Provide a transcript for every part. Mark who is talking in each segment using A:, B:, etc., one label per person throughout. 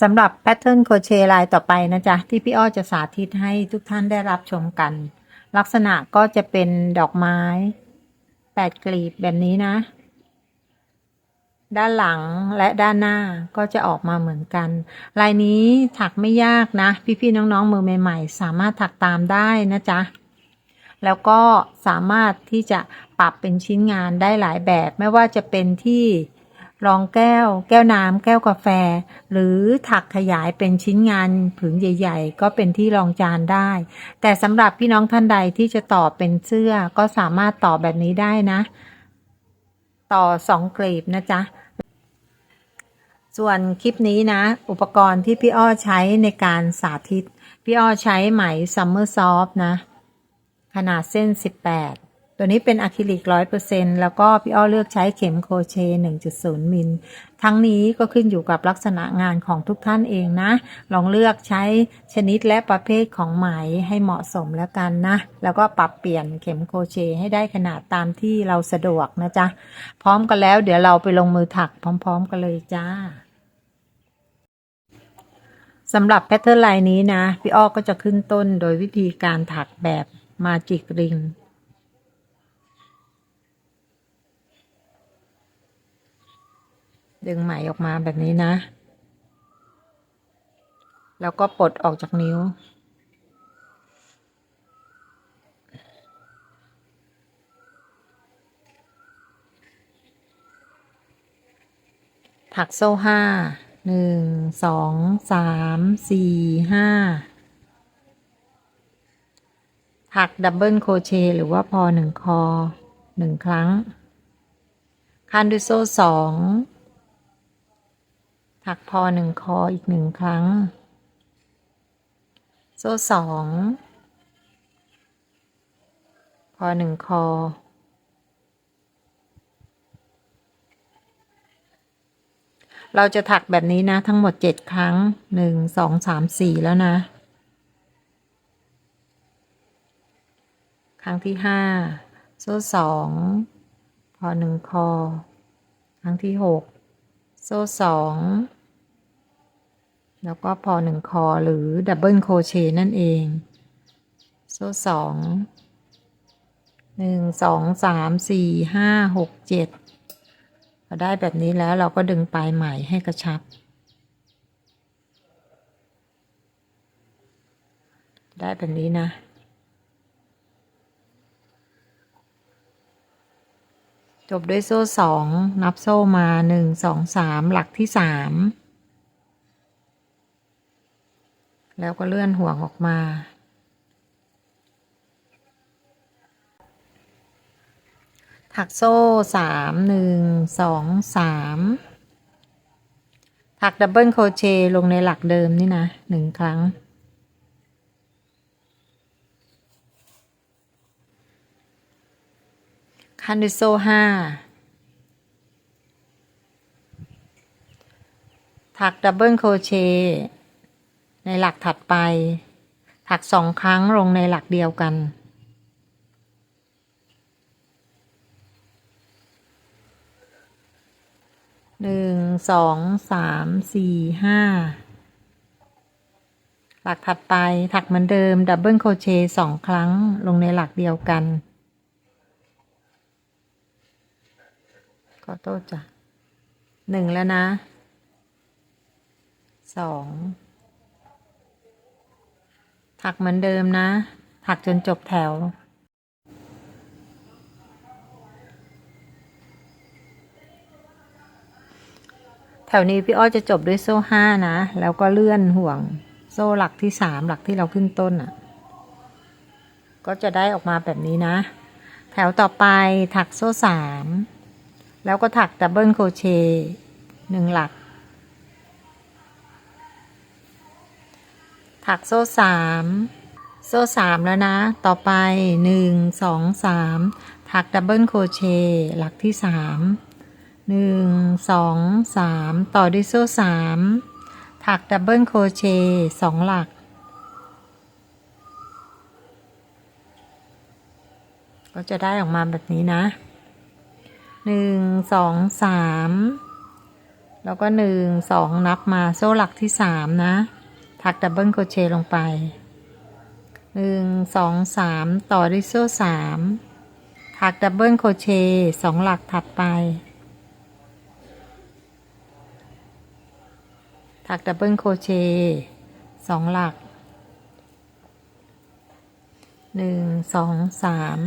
A: สำหรับแพทเทิร์นโคเชลายต่อไปนะจ๊ะ ที่พี่อ้อจะสาธิตให้ทุกท่านได้รับชมกัน ลักษณะก็จะเป็นดอกไม้แปดกลีบแบบนี้นะ ด้านหลังและด้านหน้าก็จะออกมาเหมือนกัน ลายนี้ถักไม่ยากนะ พี่ๆน้องๆมือใหม่ ๆ สามารถถักตามได้นะจ๊ะแล้วก็สามารถที่จะปรับเป็นชิ้นงานได้หลายแบบ ไม่ว่าจะเป็นที่ รองแก้ว แก้วน้ำแก้วกาแฟ หรือถักขยายเป็นชิ้นงานผืนใหญ่ ๆ ก็เป็นที่รองจานได้ แต่สำหรับพี่น้องท่านใดที่จะต่อเป็นเสื้อก็สามารถต่อแบบนี้ได้นะ ต่อสองกลีบนะจ๊ะ ส่วนคลิปนี้นะ อุปกรณ์ที่พี่อ้อใช้ในการสาธิต พี่อ้อใช้ไหมซัมเมอร์ซอฟนะ ขนาดเส้น 18 ตัวนี้เป็นอะคริลิก100%แล้วก็พี่อ้อเลือกใช้เข็มโคเชต์1.0มิล ทั้งนี้ก็ขึ้นอยู่กับลักษณะงานของทุกท่านเองนะ ลองเลือกใช้ชนิดและประเภทของไหมให้เหมาะสมแล้วกันนะ แล้วก็ปรับเปลี่ยนเข็มโคเชให้ได้ขนาดตามที่เราสะดวกนะจ๊ะ พร้อมกันแล้วเดี๋ยวเราไปลงมือถักพร้อม ๆ กันเลยจ้าสำหรับแพทเทิร์นลายนี้นะ พี่อ้อก็จะขึ้นต้นโดยวิธีการถักแบบมาจิกริง ดึงไหมออกมาแบบนี้นะ แล้วก็ปลดออกจากนิ้ว ถักโซ่ห้า หนึ่ง สอง สาม สี่ ห้า ถักดับเบิลโคเชหรือว่าพอหนึ่งคอหนึ่งครั้งคันด้วยโซ่สอง ถักพอหนึ่งคออีกหนึ่งครั้ง โซ่สองพอหนึ่งคอ เราจะถักแบบนี้นะ ทั้งหมดเจ็ดครั้งหนึ่งสองสามสี่แล้วนะ ครั้งที่ห้าโซ่สองพอหนึ่งคอ ครั้งที่หก โซ่สองแล้วก็พอหนึ่งคอหรือดับเบิลโครเชต์นั่นเอง โซ่สองหนึ่งสองสามสี่ห้าหกเจ็ดพอได้แบบนี้แล้วเราก็ดึงปลายไหมให้กระชับ ได้แบบนี้นะ จบด้วยโซ่สองนับโซ่มาหนึ่งสองสามหลักที่สามแล้วก็เลื่อนห่วงออกมา ถักโซ่สามหนึ่งสองสามถักดับเบิลโคเชลงในหลักเดิมนี่นะหนึ่งครั้ง คันด้วยโซ่ห้าถักดับเบิลโคเชในหลักถัดไป ถักสองครั้งลงในหลักเดียวกัน หนึ่งสองสามสี่ห้าหลักถัดไปถักเหมือนเดิมดับเบิลโคเชสองครั้งลงในหลักเดียวกัน อโทษจ้ะหนึ่งแล้วนะสองถักเหมือนเดิมนะ ถักจนจบแถว แถวนี้พี่อ้อจะจบด้วยโซ่ห้านะ แล้วก็เลื่อนห่วงโซ่หลักที่สามหลักที่เราขึ้นต้นอะ ก็จะได้ออกมาแบบนี้นะ แถวต่อไปถักโซ่สาม แล้วก็ถักดับเบิลโคเชต์หนึ่งหลัก ถักโซ่สามโซ่สามแล้วนะ ต่อไปหนึ่งสองสามถักดับเบิลโคเชต์หลักที่สามหนึ่งสองสามต่อด้วยโซ่สามถักดับเบิลโคเชต์สองหลักก็จะได้ออกมาแบบนี้นะ หนึ่งสองสามแล้วก็หนึ่งสองนับมาโซ่หลักที่สามนะ ถักดับเบิลโคเชลงไปหนึ่งสองสามต่อด้วยโซ่สามถักดับเบิลโคเชสองหลักถัดไป ถักดับเบิลโคเชสองหลักหนึ่งสองสาม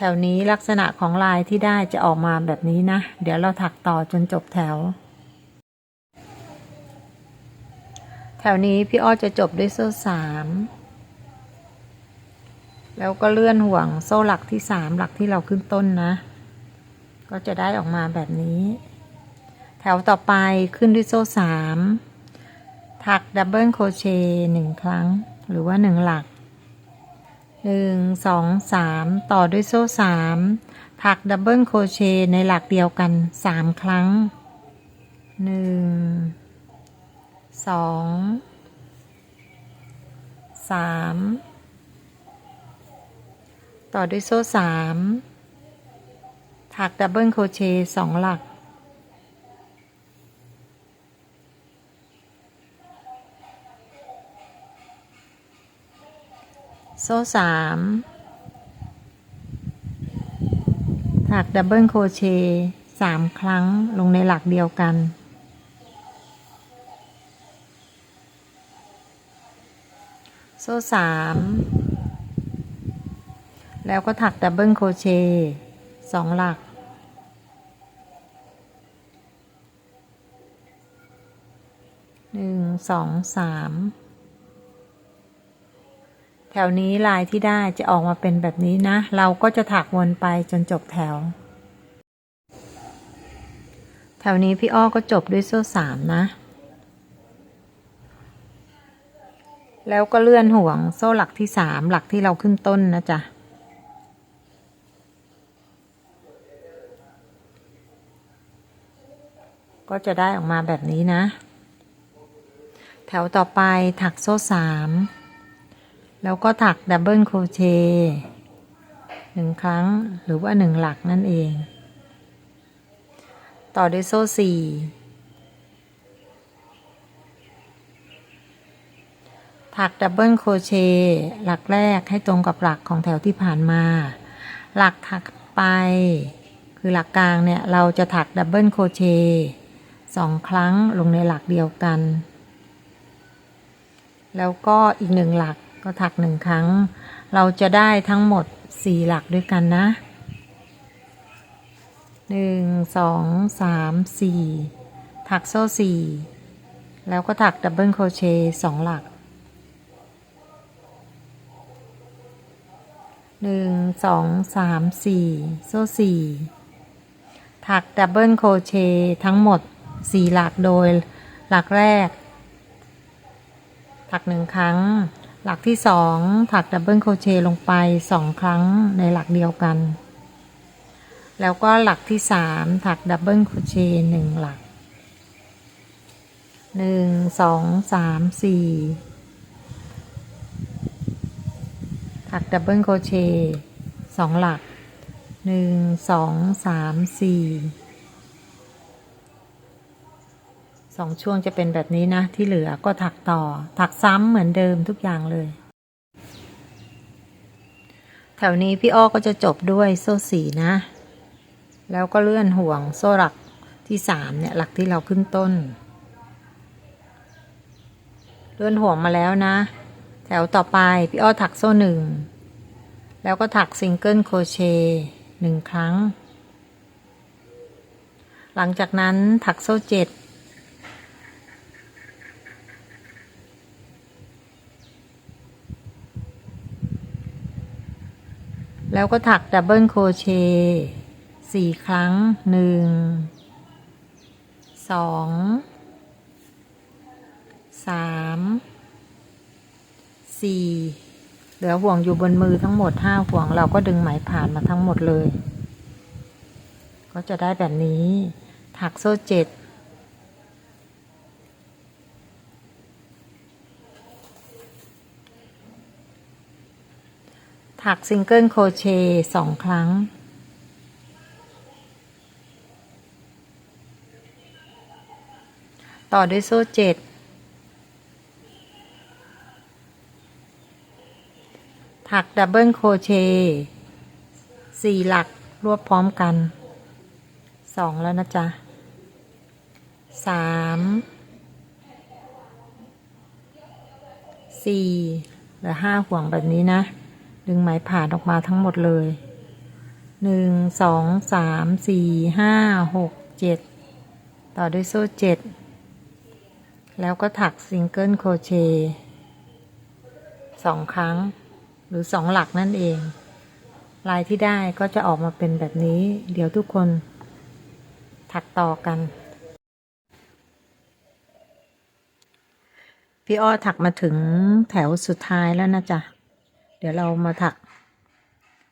A: แถวนี้ลักษณะของลายที่ได้จะออกมาแบบนี้นะ เดี๋ยวเราถักต่อจนจบแถว แถวนี้พี่อ้อจะจบด้วยโซ่สามแล้วก็เลื่อนห่วงโซ่หลักที่สามหลักที่เราขึ้นต้นนะ ก็จะได้ออกมาแบบนี้ แถวต่อไปขึ้นด้วยโซ่สามถักดับเบิลโคเชต์หนึ่งครั้งหรือว่าหนึ่งหลัก หนึ่งสองสามต่อด้วยโซ่สามถักดับเบิลโครเชต์ในหลักเดียวกันสามครั้งหนึ่งสองสามต่อด้วยโซ่สามถักดับเบิลโครเชต์สองหลัก โซ่สามถักดับเบิลโคเชต์สามครั้งลงในหลักเดียวกัน โซ่สามแล้วก็ถักดับเบิลโคเชต์สองหลัก หนึ่ง สอง สาม ถวนี้ลายที่ได้จะออกมาเป็นแบบนี้นะ เราก็จะถักวนไปจนจบแถว แถวนี้พี่อ้อก็จบด้วยโซ่สามนะ แล้วก็เลื่อนห่วงโซ่หลักที่สามหลักที่เราขึ้นต้นนะจ๊ะก็จะได้ออกมาแบบนี้นะ แถวต่อไปถักโซ่สาม แล้วก็ถักดับเบิลโครเชต์หนึ่งครั้งหรือว่าหนึ่งหลักนั่นเอง ต่อด้วยโซ่สี่ถักดับเบิลโครเชต์หลักแรกให้ตรงกับหลักของแถวที่ผ่านมา หลักถักไป คือหลักกลางเนี่ยเราจะถักดับเบิลโครเชต์สองครั้งลงในหลักเดียวกัน แล้วก็อีกหนึ่งหลัก ก็ถักหนึ่งครั้ง เราจะได้ทั้งหมดสี่หลักด้วยกันนะหนึ่งสองสามสี่ถักโซ่สี่แล้วก็ถักดับเบิลโคเชต์สองหลักหนึ่งสองสามสี่โซ่สี่ถักดับเบิลโคเชต์ทั้งหมดสี่หลักโดยหลักแรก ถักหนึ่งครั้ง หลักที่สองถักดับเบิลโคเชต์ลงไปสองครั้งในหลักเดียวกัน แล้วก็หลักที่สามถักดับเบิลโคเชต์หนึ่งหลักหนึ่งสองสามสี่ถักดับเบิลโคเชต์สองหลักหนึ่งสองสามสี่ สองช่วงจะเป็นแบบนี้นะ ที่เหลือก็ถักต่อ ถักซ้ำเหมือนเดิมทุกอย่างเลย แถวนี้พี่อ้อก็จะจบด้วยโซ่สีนะ แล้วก็เลื่อนห่วงโซ่หลักที่สามเนี่ยหลักที่เราขึ้นต้น เลื่อนห่วงมาแล้วนะ แถวต่อไปพี่อ้อถักโซ่หนึ่ง แล้วก็ถักซิงเกิลโครเชต์หนึ่งครั้ง หลังจากนั้นถักโซ่เจ็ด แล้วก็ถักดับเบิลโคเชต์สี่ครั้งหนึ่งสองสามสี่เหลือห่วงอยู่บนมือทั้งหมดห้าห่วงเราก็ดึงไหมผ่านมาทั้งหมดเลย ก็จะได้แบบนี้ ถักโซ่เจ็ด ถักซิงเกิลโครเชต์สองครั้ง ต่อด้วยโซ่เจ็ดถักดับเบิลโครเชต์สี่หลักรวบพร้อมกันสองแล้วนะจ๊ะสามสี่หลือห้าห่วงแบบนี้นะ ดึงไหมผ่านออกมาทั้งหมดเลยหนึ่งสองสามสี่ห้าหกเจ็ดต่อด้วยโซ่เจ็ดแล้วก็ถักซิงเกิลโครเชต์สองครั้ง หรือสองหลักนั่นเอง ลายที่ได้ก็จะออกมาเป็นแบบนี้ เดี๋ยวทุกคนถักต่อกัน พี่อ้อถักมาถึงแถวสุดท้ายแล้วนะจ๊ะ เดี๋ยวเรามาถัก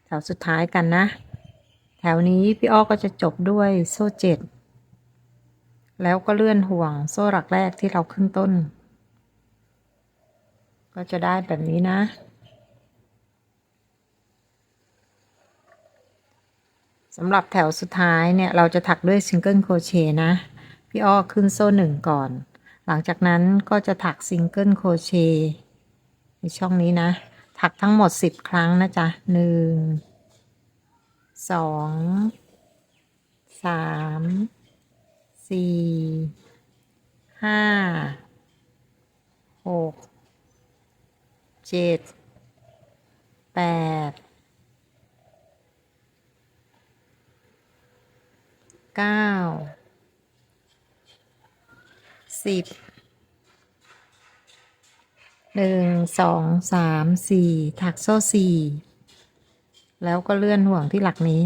A: แถวสุดท้ายกันนะ แถวนี้พี่อ้อก็จะจบด้วยโซ่เจ็ดแล้วก็เลื่อนห่วงโซ่หลักแรกที่เราขึ้นต้น ก็จะได้แบบนี้นะ สำหรับแถวสุดท้ายเนี่ย เราจะถักด้วยซิงเกิลโครเชต์นะ พี่อ้อขึ้นโซ่หนึ่งก่อน หลังจากนั้นก็จะถักซิงเกิลโครเชต์ในช่องนี้นะ ถักทั้งหมด10ครั้งนะจ๊ะหนึ่งสองสามสี่ห้าหกเจ็ดแปดเก้าสิบ หนึ่งสองสามสี่ถักโซ่สี่แล้วก็เลื่อนห่วงที่หลักนี้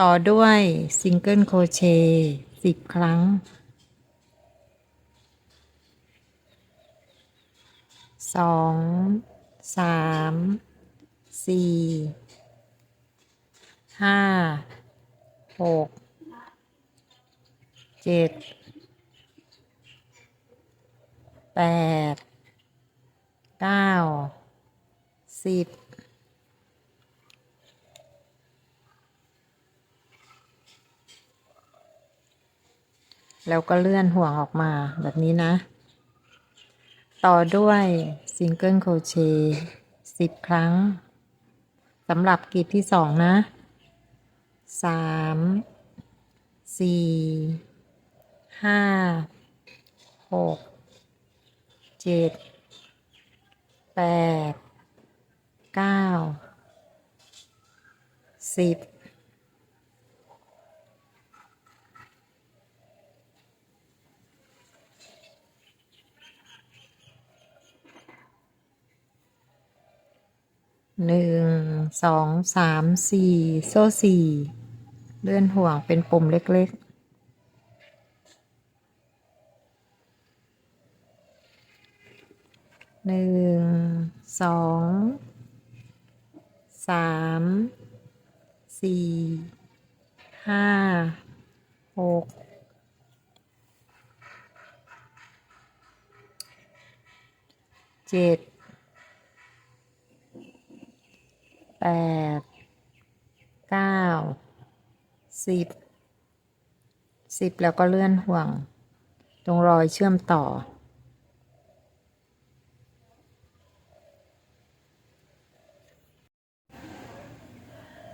A: ต่อด้วยซิงเกิลโครเชต์สิบครั้ง สอง สาม สี่ ห้า หก เจ็ด แปดเก้าสิบแล้วก็เลื่อนห่วงออกมาแบบนี้นะ ต่อด้วยซิงเกิลโคเชสิบครั้งสำหรับกลีบที่สองนะสามสี่ห้าหก เจ็ดแปดเก้าสิบหนึ่งสองสามสี่โซ่สี่เลื่อนห่วงเป็นปุ่มเล็กๆ หนึ่งสองสามสี่ห้าหกเจ็ดแปดเก้าสิบสิบแล้วก็เลื่อนห่วง ตรงรอยเชื่อมต่อ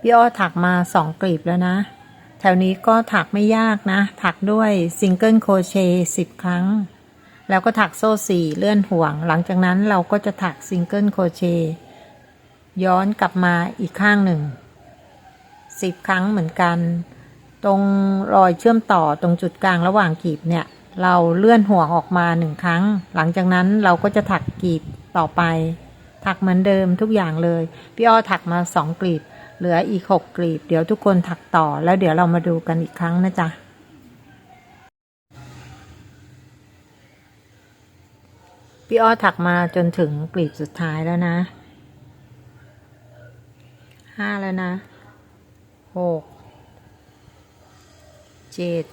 A: พี่อ้อถักมาสองกลีบแล้วนะ แถวนี้ก็ถักไม่ยากนะ ถักด้วยซิงเกิลโครเชต์สิบครั้ง แล้วก็ถักโซ่สี่เลื่อนห่วง หลังจากนั้นเราก็จะถักซิงเกิลโครเชต์ย้อนกลับมาอีกข้างหนึ่งสิบครั้งเหมือนกัน ตรงรอยเชื่อมต่อตรงจุดกลางระหว่างกลีบเนี่ย เราเลื่อนห่วงออกมาหนึ่งครั้ง หลังจากนั้นเราก็จะถักกลีบต่อไป ถักเหมือนเดิมทุกอย่างเลย พี่อ้อถักมาสองกลีบ เหลืออีกหกกลีบ เดี๋ยวทุกคนถักต่อแล้วเดี๋ยวเรามาดูกันอีกครั้งนะจ๊ะพี่อ้อถักมาจนถึงกลีบสุดท้ายแล้วนะห้าแล้วนะหกเจ็ด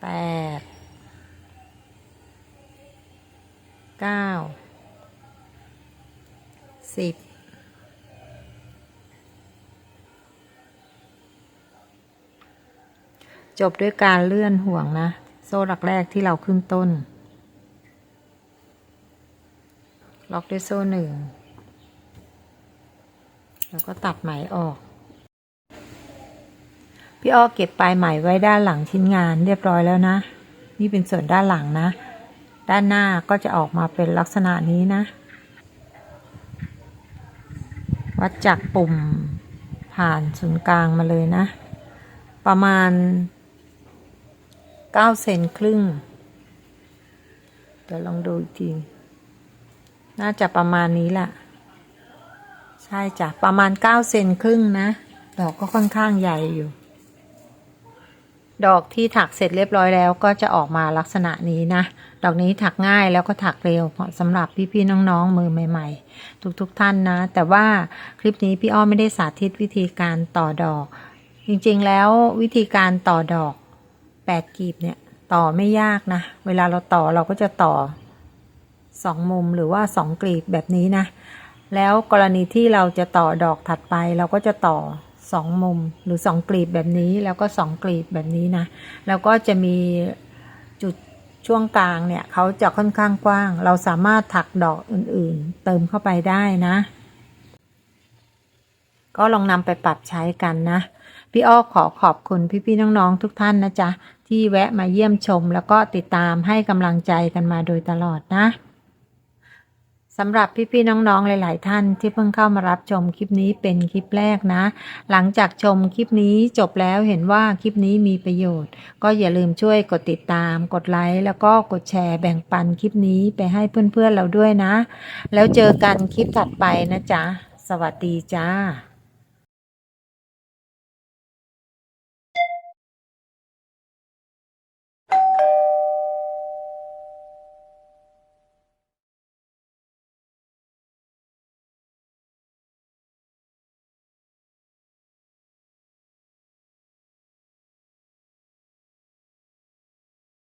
A: แปด เก้าสิบจบด้วยการเลื่อนห่วงนะ โซ่หลักแรกที่เราขึ้นต้น ล็อกด้วยโซ่หนึ่ง แล้วก็ตัดไหมออก พี่อ้อเก็บปลายไหมไว้ด้านหลังชิ้นงานเรียบร้อยแล้วนะ นี่เป็นส่วนด้านหลังนะ ด้านหน้าก็จะออกมาเป็นลักษณะนี้นะ วัดจากปุ่มผ่านศูนย์กลางมาเลยนะ ประมาณ 9 เซนครึ่ง เดี๋ยวลองดูอีกที น่าจะประมาณนี้แหละ ใช่จ้ะ ประมาณ 9 เซนครึ่งนะ ดอกก็ค่อนข้างใหญ่อยู่ ดอกที่ถักเสร็จเรียบร้อยแล้วก็จะออกมาลักษณะนี้นะ ดอกนี้ถักง่ายแล้วก็ถักเร็วเหมาะสำหรับพี่ๆน้องๆมือใหม่ ๆ ทุกๆทท่านนะ แต่ว่าคลิปนี้พี่อ้อมไม่ได้สาธิตวิธีการต่อดอก จริงๆแล้ววิธีการต่อดอกแปดกลีบเนี่ยต่อไม่ยากนะ เวลาเราต่อเราก็จะต่อสองมุมหรือว่าสองกลีบแบบนี้นะ แล้วกรณีที่เราจะต่อดอกถัดไปเราก็จะต่อ สองมุมหรือสองกลีบแบบนี้แล้วก็สองกลีบแบบนี้นะแล้วก็จะมีจุดช่วงกลางเนี่ยเขาจะค่อนข้างกว้าง เราสามารถถักดอกอื่นๆ เติมเข้าไปได้นะ ก็ลองนำไปปรับใช้กันนะ พี่อ้อขอขอบคุณพี่ๆน้องๆทุกท่านนะจ๊ะที่แวะมาเยี่ยมชม แล้วก็ติดตามให้กำลังใจกันมาโดยตลอดนะ สำหรับพี่ๆน้องๆหลาย ๆ ท่านที่เพิ่งเข้ามารับชมคลิปนี้เป็นคลิปแรกนะ หลังจากชมคลิปนี้จบแล้วเห็นว่าคลิปนี้มีประโยชน์ ก็อย่าลืมช่วยกดติดตาม กดไลค์แล้วก็กดแชร์แบ่งปันคลิปนี้ไปให้เพื่อนๆเราด้วยนะ แล้วเจอกันคลิปถัดไปนะจ๊ะสวัสดีจ้า